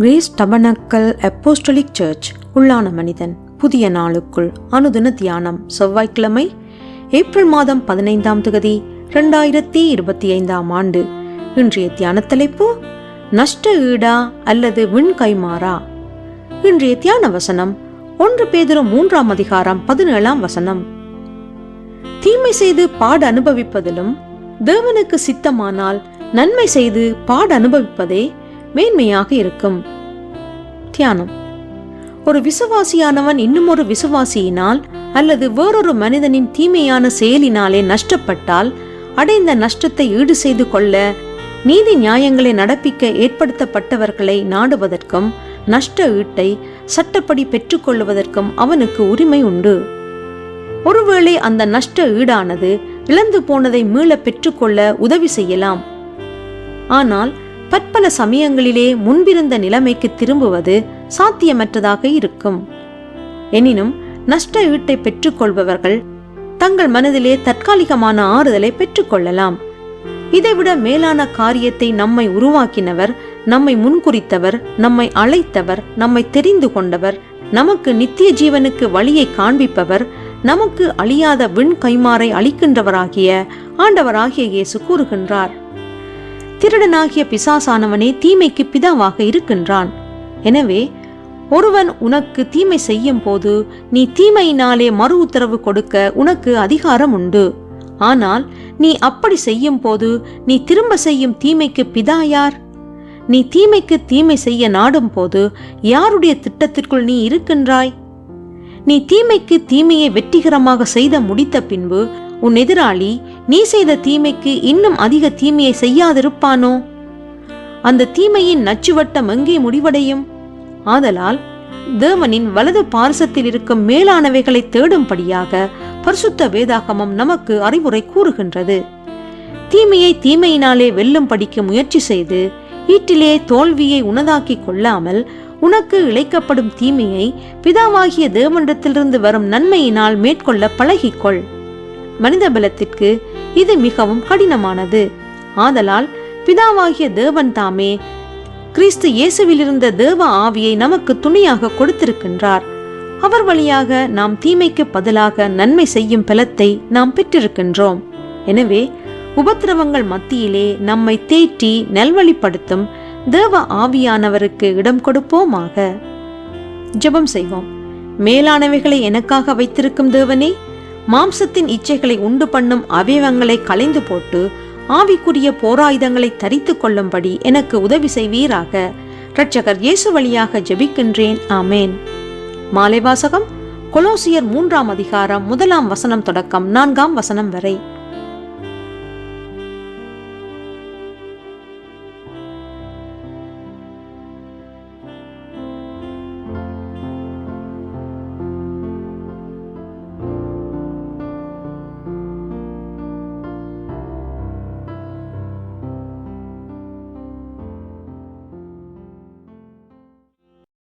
Grace tabernacle apostolic search உள்ளான மனிதன் புதிய நாளுக்குள் அனுதின தியானம் செவ்வாய்க்கிழமை ஏப்ரல் மாதம் பதினைந்தாம் தொகுதி ரெண்டாயிரத்தி இருபத்தி ஐந்தாம் ஆண்டு. இன்றைய தியான தலைப்பு நஷ்ட ஈடா அல்லது விண் கைமாறா இன்றைய தியான வசனம் ஒன்று பேதரும் மூன்றாம் அதிகாரம் பதினேழாம் வசனம். தீமை செய்து பாடு அனுபவிப்பதிலும் தேவனுக்கு சித்தமானால் நன்மை செய்து பாடு அனுபவிப்பதே மேன்மையாக இருக்கும். தியானம். ஒரு விசுவாசியானவன் இன்னும் ஒரு விசுவாசியினால் அல்லது வேறொரு மனிதனின் தீமையான செயலினாலே நஷ்டப்பட்டால் அடைந்த நஷ்டத்தை ஈடு செய்து கொள்ள நீதி நியாயங்களை நடப்பிக்க ஏற்படுத்தப்பட்டவர்களை நாடுவதற்கும் நஷ்ட ஈட்டை சட்டப்படி பெற்றுக்கொள்வதற்கும் அவனுக்கு உரிமை உண்டு. ஒருவேளை அந்த நஷ்ட ஈடானது இழந்து போனதை மீள பெற்றுக்கொள்ள உதவி செய்யலாம். ஆனால் பற்பல சமயங்களிலே முன்பிருந்த நிலைமைக்கு திரும்புவது சாத்தியமற்றதாக இருக்கும். எனினும் நஷ்ட ஈட்டை பெற்றுக்கொள்பவர்கள் தங்கள் மனதிலே தற்காலிகமான ஆறுதலை பெற்றுக்கொள்ளலாம். இதைவிட மேலான காரியத்தை நம்மை உருவாக்கினவர் நம்மை முன்குறித்தவர் நம்மை அழைத்தவர் நம்மை தெரிந்து கொண்டவர் நமக்கு நித்திய ஜீவனுக்கு வழியை காண்பிப்பவர் நமக்கு அழியாத விண் கைமாறை அளிக்கின்றவராகிய ஆண்டவராகிய இயேசு கூறுகின்றார். திருடனாகிய பிசாசானவனே தீமைக்கு பிதாவாக இருக்கின்றான். எனவே ஒருவன் உனக்கு தீமை செய்யும் போது நீ தீமையினாலே மறு உத்தரவு கொடுக்க உனக்கு அதிகாரம் உண்டு. ஆனால் நீ அப்படி செய்யும் போது நீ திரும்ப செய்யும் தீமைக்கு பிதா யார்? நீ தீமைக்கு தீமை செய்ய நாடும் போது யாருடைய திட்டத்திற்குள் நீ இருக்கின்றாய்? நீ தீமைக்கு தீமையை வெற்றிகரமாக செய்த முடித்த பின்பு உன் எதிராளி நீ செய்த தீமைக்கு இன்னும் அதிக தீமையை செய்யாதிருப்பானோ? அந்த தீமையின் நச்சுவட்டம் எங்கே முடிவடையும்? ஆதலால் தேவனின் வலது பார்சத்தில் இருக்கும் மேலானவைகளை தேடும்படியாக பரிசுத்த வேதாகமம் நமக்கு அறிவுரை கூறுகின்றது. தீமையை தீமையினாலே வெல்லும் படிக்க முயற்சி செய்து ஈட்டிலே தோல்வியை உனதாக்கி கொள்ளாமல் உனக்கு இழைக்கப்படும் தீமையை பிதாவாகிய தேவனிடத்திலிருந்து வரும் நன்மையினால் மேற்கொள்ள பழகிக்கொள். மனித பலத்திற்கு இது மிகவும் கடினமானது. ஆதலால் பிதாவாகிய தேவன் தாமே கிறிஸ்து இயேசுவிலிருந்த தேவ ஆவியை நமக்கு துணையாக கொடுத்திருக்கின்றார். அவர் வழியாக நாம் தீமைக்கு பதிலாக நன்மை செய்யும் பலத்தை நாம் பெற்றிருக்கின்றோம். எனவே உபத்திரவங்கள் மத்தியிலே நம்மை தேற்றி நல்வழிப்படுத்தும் தேவ ஆவியானவருக்கு இடம் கொடுப்போமாக. ஜெபம் செய்வோம். மேலானவைகளை எனக்காக வைத்திருக்கும் தேவனே மாம்சத்தின் இச்சைகளை உண்டு பண்ணும் அவயவங்களை களைந்து போட்டு ஆவிக்குரிய போராயுதங்களை தரித்து கொள்ளும்படி எனக்கு உதவி செய்வீராக. இரட்சகர் இயேசு வழியாக ஜெபிக்கின்றேன். ஆமேன். மாலை வாசகம் கொலோசியர் மூன்றாம் அதிகாரம் முதலாம் வசனம் தொடக்கம் நான்காம் வசனம் வரை.